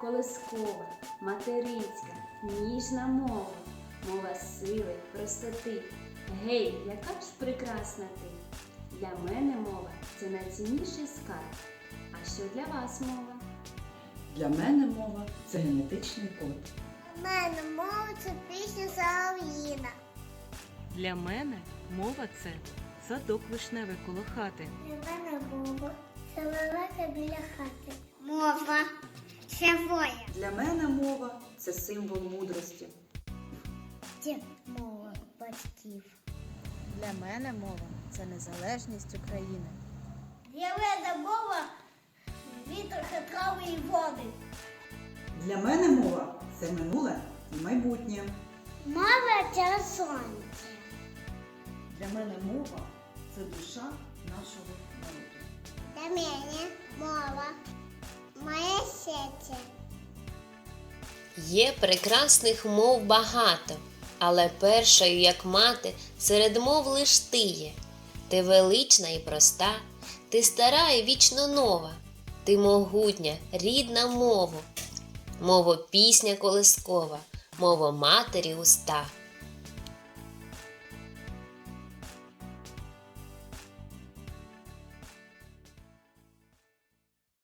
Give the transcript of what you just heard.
колискова, материнська, ніжна мова, мова сили, простоти. Гей, яка ж прекрасна ти! Для мене мова це найцінніший скарб. А що для вас мова? Для мене мова це генетичний код. У мене мова це пісня Солов'їна. Для мене мова це садок вишневий коло хати. Для мене мова це лелека біля хати. Для мене мова це символ мудрості. Це мова батьків. Для мене мова це незалежність України. Для мене мова вітер трави і води. Для мене мова це минуле і майбутнє. Мова це сонце. Для мене мова це душа нашого народу. Для мене мова моє серце. Є прекрасних мов багато, але першою, як мати, серед мов лиш ти є. Ти велична і проста, ти стара і вічно нова, ти могутня, рідна мова, мова пісня колискова, мова матері уста.